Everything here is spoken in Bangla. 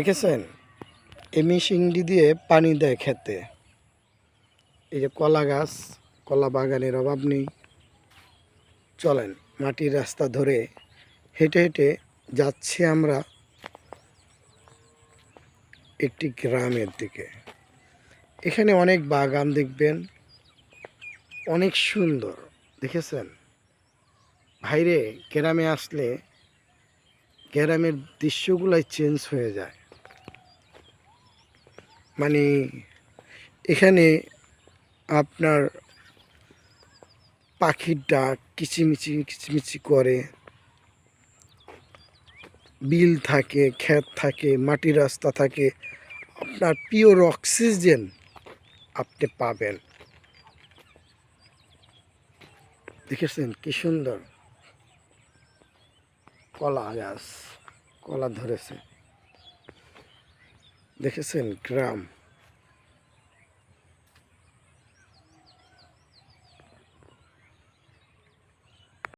দেখেছেন? এমি সিংড়ি দিয়ে পানি দেয় খেতে। এই যে কলা গাছ, কলা বাগানের অভাব নেই। চলেন মাটির রাস্তা ধরে হেঁটে হেঁটে যাচ্ছি আমরা একটি গ্রামের দিকে। এখানে অনেক বাগান দেখবেন, অনেক সুন্দর। দেখেছেন? ভাইরে, গ্রামে আসলে গ্রামের দৃশ্যগুলাই চেঞ্জ হয়ে যায়। মানে এখানে আপনার পাখির ডাক কিচিমিচি কিচিমিচি করে। বিল থাকে, ক্ষেত থাকে, মাটির রাস্তা থাকে। আপনার পিওর অক্সিজেন আপনি পাবেন। দেখেছেন কি সুন্দর? কলা গাছ, কলা ধরেছে। দেখেছেন? গ্রাম।